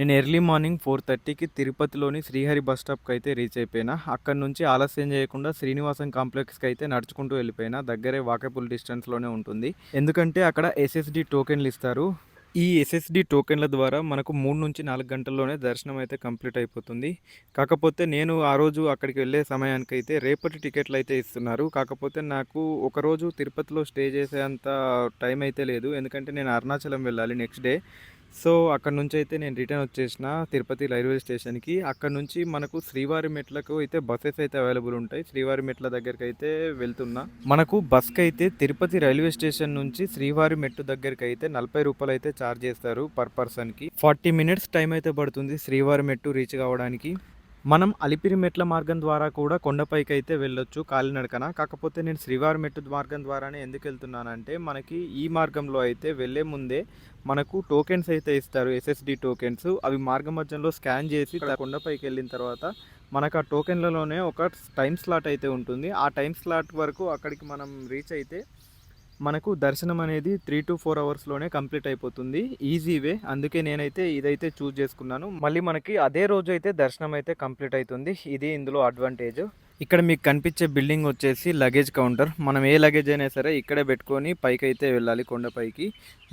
నేను early morning four థర్టీకి తిరుపతిలోని శ్రీహరి బస్ స్టాప్కి అయితే రీచ్ అయిపోయినా అక్కడ నుంచి ఆలస్యం చేయకుండా శ్రీనివాసం కాంప్లెక్స్కి అయితే నడుచుకుంటూ వెళ్ళిపోయినా దగ్గరే వాకబుల్ డిస్టెన్స్లోనే ఉంటుంది. ఎందుకంటే అక్కడ ఎస్ఎస్డి టోకెన్లు ఇస్తారు. ఈ ఎస్ఎస్డి టోకెన్ల ద్వారా మనకు మూడు నుంచి నాలుగు గంటల్లోనే దర్శనం అయితే కంప్లీట్ అయిపోతుంది. కాకపోతే నేను ఆ రోజు అక్కడికి వెళ్ళే సమయానికి అయితే రేపటి టికెట్లు అయితే ఇస్తున్నారు. కాకపోతే నాకు ఒకరోజు తిరుపతిలో స్టే చేసేంత టైం అయితే లేదు. ఎందుకంటే నేను అరుణాచలం వెళ్ళాలి నెక్స్ట్ డే. సో అక్కడ నుంచి అయితే నేను రిటర్న్ వచ్చేసిన తిరుపతి రైల్వే స్టేషన్కి. అక్కడ నుంచి మనకు శ్రీవారి మెట్లకు అయితే బస్సెస్ అయితే అవైలబుల్ ఉంటాయి. శ్రీవారి మెట్ల దగ్గరికి అయితే వెళ్తున్నా. మనకు బస్కి అయితే తిరుపతి రైల్వే స్టేషన్ నుంచి శ్రీవారి మెట్టు దగ్గరికి అయితే నలభై రూపాయలు అయితే ఛార్జ్ చేస్తారు పర్ పర్సన్కి. ఫార్టీ మినిట్స్ టైం అయితే పడుతుంది శ్రీవారి మెట్టు రీచ్ కావడానికి. మనం అలిపిరి మెట్ల మార్గం ద్వారా కూడా కొండపైకి అయితే వెళ్ళొచ్చు కాలినడకన. కాకపోతే నేను శ్రీవారి మెట్టు మార్గం ద్వారానే ఎందుకు వెళ్తున్నానంటే మనకి ఈ మార్గంలో అయితే వెళ్ళే ముందే మనకు టోకెన్స్ అయితే ఇస్తారు ఎస్ఎస్డి టోకెన్స్. అవి మార్గ మధ్యంలో స్కాన్ చేసి ఇక్కడ కొండపైకి వెళ్ళిన తర్వాత మనకు ఆ టోకెన్లలోనే ఒక టైం స్లాట్ అయితే ఉంటుంది. ఆ టైం స్లాట్ వరకు అక్కడికి మనం రీచ్ అయితే మనకు దర్శనం అనేది త్రీ టు ఫోర్ అవర్స్లోనే కంప్లీట్ అయిపోతుంది. Easy way. అందుకే నేనైతే ఇదైతే చూస్ చేసుకున్నాను. మళ్ళీ మనకి అదే రోజు అయితే దర్శనం అయితే కంప్లీట్ అవుతుంది ఇది ఇందులో అడ్వాంటేజ్. ఇక్కడ మీకు కనిపించే బిల్డింగ్ వచ్చేసి లగేజ్ కౌంటర్. మనం ఏ లగేజ్ అయినా సరే ఇక్కడే పెట్టుకొని పైకి అయితే వెళ్ళాలి కొండపైకి.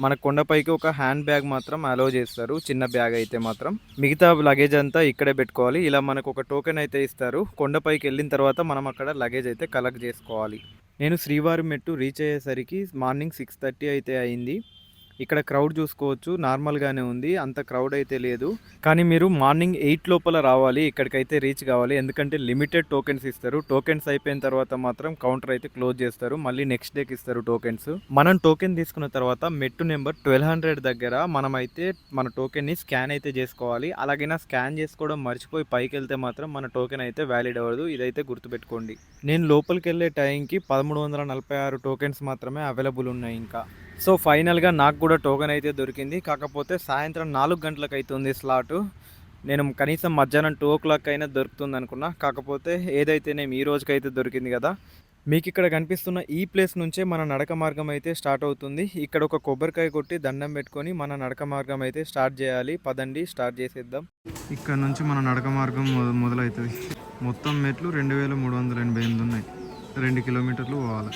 మన కొండపైకి ఒక హ్యాండ్ బ్యాగ్ మాత్రం అలో చేస్తారు. చిన్న బ్యాగ్ అయితే మాత్రం. మిగతా లగేజ్ అంతా ఇక్కడే పెట్టుకోవాలి. ఇలా మనకు ఒక టోకెన్ అయితే ఇస్తారు. కొండపైకి వెళ్ళిన తర్వాత మనం అక్కడ లగేజ్ అయితే కలెక్ట్ చేసుకోవాలి. నేను శ్రీవారి మెట్టు రీచ్ అయ్యేసరికి మార్నింగ్ సిక్స్ థర్టీ అయితే అయింది. ఇక్కడ క్రౌడ్ చూసుకోవచ్చు నార్మల్గానే ఉంది అంత క్రౌడ్ అయితే లేదు. కానీ మీరు మార్నింగ్ ఎయిట్ లోపల రావాలి ఇక్కడికైతే రీచ్ కావాలి. ఎందుకంటే లిమిటెడ్ టోకెన్స్ ఇస్తారు. టోకెన్స్ అయిపోయిన తర్వాత మాత్రం కౌంటర్ అయితే క్లోజ్ చేస్తారు. మళ్ళీ నెక్స్ట్ డేకి ఇస్తారు టోకెన్స్. మనం టోకెన్ తీసుకున్న తర్వాత మెట్టు నెంబర్ ట్వెల్వ్ హండ్రెడ్ దగ్గర మనం అయితే మన టోకెన్ని స్కాన్ అయితే చేసుకోవాలి. అలాగైనా స్కాన్ చేసుకోవడం మర్చిపోయి పైకి వెళ్తే మాత్రం మన టోకెన్ అయితే వ్యాలిడ్ అవ్వదు. ఇదైతే గుర్తుపెట్టుకోండి. నేను లోపలికి వెళ్ళే టైంకి పదమూడు వందల నలభై ఆరు టోకెన్స్ మాత్రమే అవైలబుల్ ఉన్నాయి ఇంకా. సో ఫైనల్గా నాకు కూడా టోకెన్ అయితే దొరికింది. కాకపోతే సాయంత్రం నాలుగు గంటలకు అవుతుంది స్లాట్. నేను కనీసం మధ్యాహ్నం టూ ఓ క్లాక్ అయినా దొరుకుతుంది అనుకున్నా కాకపోతే ఏదైతే నేను ఈ రోజుకైతే దొరికింది కదా మీకు ఇక్కడ కనిపిస్తున్న ఈ ప్లేస్ నుంచే మన నడక మార్గం అయితే స్టార్ట్ అవుతుంది. ఇక్కడ ఒక కొబ్బరికాయ కొట్టి దండం పెట్టుకొని మన నడక మార్గం అయితే స్టార్ట్ చేయాలి. పదండి స్టార్ట్ చేసేద్దాం. ఇక్కడ నుంచి మన నడక మార్గం మొదలవుతుంది మొత్తం మెట్లు రెండు వేల మూడు వందల ఎనభై ఎనిమిది ఉన్నాయి. రెండు కిలోమీటర్లు పోవాలి.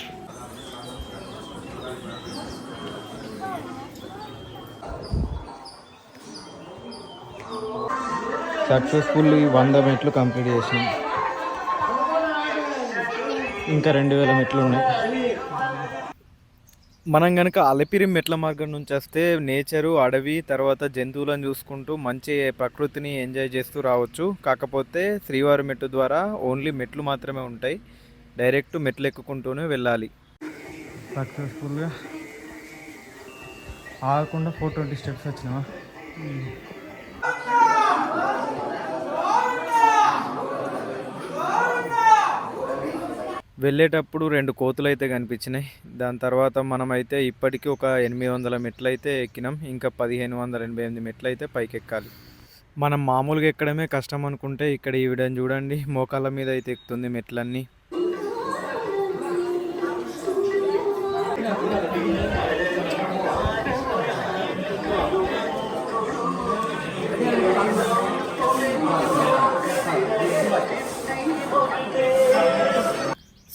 సక్సెస్ఫుల్ వంద మెట్లు కంప్లీట్ చేసినాం. ఇంకా రెండు వేల మెట్లు ఉన్నాయి. మనం కనుక అలపిరి మెట్ల మార్గం నుంచి వస్తే నేచరు అడవి తర్వాత జంతువులను చూసుకుంటూ మంచి ప్రకృతిని ఎంజాయ్ చేస్తూ రావచ్చు. కాకపోతే శ్రీవారి మెట్టు ద్వారా ఓన్లీ మెట్లు మాత్రమే ఉంటాయి. డైరెక్ట్ మెట్లు ఎక్కుకుంటూనే వెళ్ళాలి. సక్సెస్ఫుల్గా ఆగకుండా ఫోర్ ట్వంటీ స్టెప్స్ వచ్చినావా? వెళ్ళేటప్పుడు రెండు కోతులు అయితే కనిపించినాయి. దాని తర్వాత మనమైతే ఇప్పటికీ ఒక ఎనిమిది వందల మెట్లు అయితే ఎక్కినాం. ఇంకా పదిహేను వందల ఎనభై ఎనిమిది మెట్లు అయితే పైకి ఎక్కాలి మనం మామూలుగా ఎక్కడమే కష్టం అనుకుంటే ఇక్కడ ఈవిడని చూడండి. మోకాళ్ళ మీద అయితే ఎక్కుతుంది మెట్లన్నీ.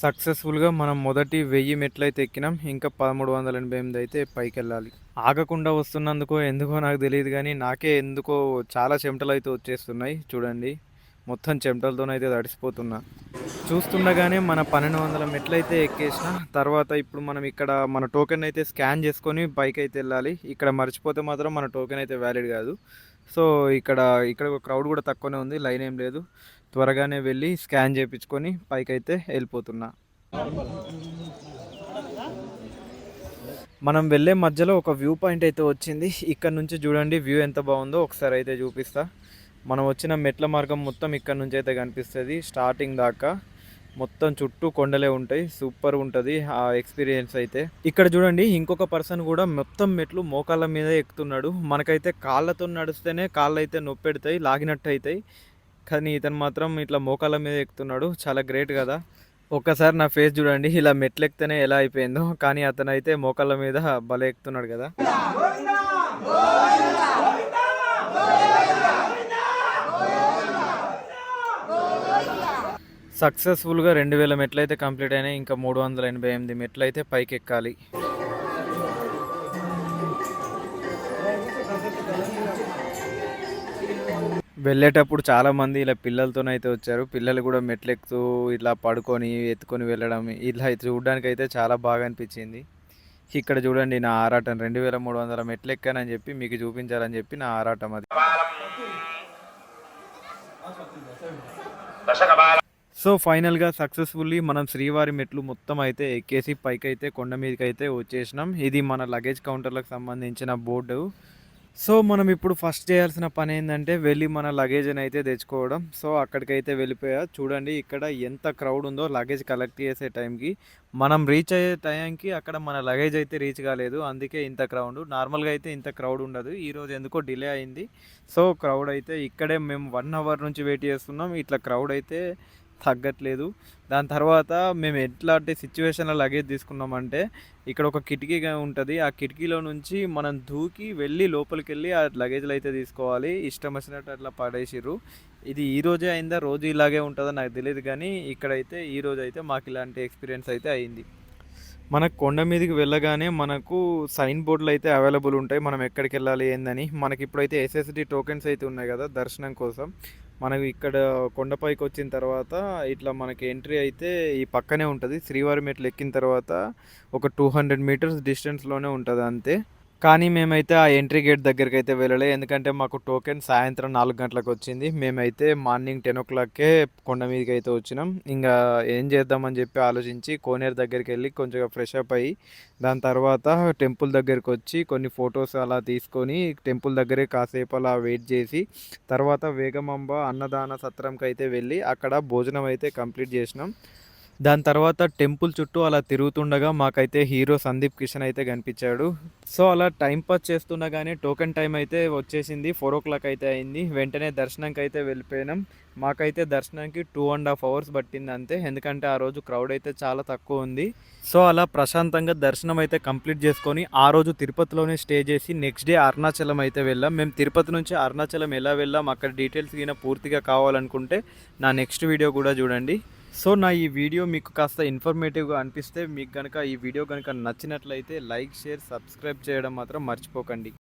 సక్సెస్ఫుల్గా మనం మొదటి వెయ్యి మెట్లు అయితే ఎక్కినాం. ఇంకా పదమూడు వందల ఎనభై ఎనిమిది అయితే పైకి వెళ్ళాలి ఆగకుండా వస్తున్నందుకో ఎందుకో నాకు తెలియదు కానీ నాకే ఎందుకో చాలా చెమటలు అయితే వచ్చేస్తున్నాయి. చూడండి మొత్తం చెమటలతోనైతే తడిసిపోతున్నా. చూస్తుండగానే మన పన్నెండు వందల మెట్లు అయితే ఎక్కేసిన. తర్వాత ఇప్పుడు మనం ఇక్కడ మన టోకెన్ అయితే స్కాన్ చేసుకొని బైక్ అయితే వెళ్ళాలి. ఇక్కడ మర్చిపోతే మాత్రం మన టోకెన్ అయితే వ్యాలిడ్ కాదు. సో ఇక్కడ ఇక్కడ క్రౌడ్ కూడా తక్కువనే ఉంది. లైన్ ఏం లేదు. త్వరగానే వెళ్ళి స్కాన్ చేయించుకొని పైకి అయితే వెళ్ళిపోతున్నా. మనం వెళ్ళే మధ్యలో ఒక వ్యూ పాయింట్ అయితే వచ్చింది. ఇక్కడ నుంచి చూడండి వ్యూ ఎంత బాగుందో ఒకసారి అయితే చూపిస్తా. మనం వచ్చిన మెట్ల మార్గం మొత్తం ఇక్కడ నుంచి అయితే కనిపిస్తుంది. స్టార్టింగ్ దాకా మొత్తం చుట్టూ కొండలే ఉంటాయి. సూపర్ ఉంటుంది ఆ ఎక్స్పీరియన్స్ అయితే. ఇక్కడ చూడండి ఇంకొక పర్సన్ కూడా మొత్తం మెట్లు మోకాళ్ళ మీద ఎక్కుతున్నాడు. మనకైతే కాళ్ళతో నడిస్తేనే కాళ్ళు అయితే నొప్పెడతాయి లాగినట్టు అవుతాయి కానీ ఇతను మాత్రం ఇట్లా మోకాళ్ళ మీద ఎక్కుతున్నాడు. చాలా గ్రేట్ కదా. ఒక్కసారి నా ఫేస్ చూడండి. ఇలా మెట్లెక్తేనే ఎలా అయిపోయిందో. కానీ అతను అయితే మోకాళ్ళ మీద బల ఎక్కుతున్నాడు కదా. సక్సెస్ఫుల్గా రెండు వేల మెట్లు అయితే కంప్లీట్ అయినాయి. ఇంకా మూడు వందల ఎనభై ఎనిమిది మెట్లు అయితే పైకి ఎక్కాలి వెళ్ళేటప్పుడు చాలామంది ఇలా పిల్లలతోనైతే వచ్చారు. పిల్లలు కూడా మెట్లు ఎక్కుతూ ఇట్లా పడుకొని ఎత్తుకొని వెళ్ళడం ఇలా చూడడానికి అయితే చాలా బాగా అనిపించింది. ఇక్కడ చూడండి నా ఆరాటం. రెండు వేల మూడు వందల మెట్లు ఎక్కానని చెప్పి మీకు చూపించాలని చెప్పి నా ఆరాటం అది. సో ఫైనల్గా సక్సెస్ఫుల్లీ మనం శ్రీవారి మెట్లు మొత్తం అయితే ఎక్కేసి పైకి అయితే కొండ మీదకి అయితే వచ్చేసినాం. ఇది మన లగేజ్ కౌంటర్లకు సంబంధించిన బోర్డు. సో మనం ఇప్పుడు ఫస్ట్ చేయాల్సిన పని ఏంటంటే వెళ్ళి మన లగేజ్ని అయితే తెచ్చుకోవడం. సో అక్కడికైతే వెళ్ళిపోయా. చూడండి ఇక్కడ ఎంత క్రౌడ్ ఉందో లగేజ్ కలెక్ట్ చేసే టైంకి మనం రీచ్ అయ్యే టైంకి అక్కడ మన లగేజ్ అయితే రీచ్ కాలేదు. అందుకే ఇంత క్రౌడ్ నార్మల్గా అయితే ఇంత క్రౌడ్ ఉండదు. ఈరోజు ఎందుకో డిలే అయింది. సో క్రౌడ్ అయితే ఇక్కడే మేము వన్ అవర్ నుంచి వెయిట్ చేస్తున్నాం. ఇట్లా క్రౌడ్ అయితే తగ్గట్లేదు. దాని తర్వాత మేము ఎట్లాంటి సిచ్యువేషన్లో లగేజ్ తీసుకున్నామంటే ఇక్కడ ఒక కిటికీగా ఉంటుంది. ఆ కిటికీలో నుంచి మనం దూకి వెళ్ళి లోపలికి వెళ్ళి ఆ లగేజ్లు అయితే తీసుకోవాలి. ఇష్టం వచ్చినట్టు అట్లా పడేసిర్రు. ఇది ఈ రోజే అయిందా? రోజు ఇలాగే ఉంటుందో? నాకు తెలియదు కానీ ఇక్కడైతే ఈ రోజు అయితే మాకు ఇలాంటి ఎక్స్పీరియన్స్ అయితే అయింది. మనకు కొండ మీదకి వెళ్ళగానే మనకు సైన్ బోర్డులు అయితే అవైలబుల్ ఉంటాయి. మనం ఎక్కడికి వెళ్ళాలి ఏందని. మనకి ఇప్పుడైతే ఎస్ఎస్డి టోకెన్స్ అయితే ఉన్నాయి కదా దర్శనం కోసం. మనకు ఇక్కడ కొండపైకి వచ్చిన తర్వాత ఇట్లా మనకి ఎంట్రీ అయితే ఈ పక్కనే ఉంటుంది. శ్రీవారి మెట్లు ఎక్కిన తర్వాత ఒక టూ హండ్రెడ్ మీటర్స్ డిస్టెన్స్లోనే ఉంటుంది అంతే. కానీ మేమైతే ఆ ఎంట్రీ గేట్ దగ్గరికి అయితే వెళ్ళలే. ఎందుకంటే మాకు టోకెన్ సాయంత్రం నాలుగు గంటలకు వచ్చింది. మేమైతే మార్నింగ్ టెన్ ఓ క్లాక్కే కొండ మీదకి అయితే వచ్చినాం. ఇంకా ఏం చేద్దామని చెప్పి ఆలోచించి కోనేరు దగ్గరికి వెళ్ళి కొంచెం ఫ్రెష్ అప్ అయ్యి దాని తర్వాత టెంపుల్ దగ్గరికి వచ్చి కొన్ని ఫొటోస్ అలా తీసుకొని టెంపుల్ దగ్గరే కాసేపు అలా వెయిట్ చేసి తర్వాత వేగమంబ అన్నదాన సత్రంకి అయితే వెళ్ళి అక్కడ భోజనం అయితే కంప్లీట్ చేసినాం. దాని తర్వాత టెంపుల్ చుట్టూ అలా తిరుగుతుండగా మాకైతే హీరో సందీప్ కిషన్ అయితే కనిపించాడు. సో అలా టైం పాస్ చేస్తుండగానే టోకెన్ టైం అయితే వచ్చేసింది. ఫోర్ ఓ క్లాక్ అయితే అయింది. వెంటనే దర్శనంకి అయితే వెళ్ళిపోయినాం. మాకైతే దర్శనానికి టూ అండ్ హాఫ్ అవర్స్ పట్టింది అంతే. ఎందుకంటే ఆ రోజు క్రౌడ్ అయితే చాలా తక్కువ ఉంది. సో అలా ప్రశాంతంగా దర్శనం అయితే కంప్లీట్ చేసుకొని ఆ రోజు తిరుపతిలోనే స్టే చేసి నెక్స్ట్ డే అరుణాచలం అయితే వెళ్ళాం. మేము తిరుపతి నుంచి అరుణాచలం ఎలా వెళ్ళాం అక్కడ డీటెయిల్స్ గిన పూర్తిగా కావాలనుకుంటే నా నెక్స్ట్ వీడియో కూడా చూడండి. సో నా ఈ వీడియో మీకు కాస్త ఇన్ఫర్మేటివ్గా అనిపిస్తే మీకు కనుక ఈ వీడియో కనుక నచ్చినట్లయితే లైక్ షేర్ సబ్స్క్రైబ్ చేయడం మాత్రం మర్చిపోకండి.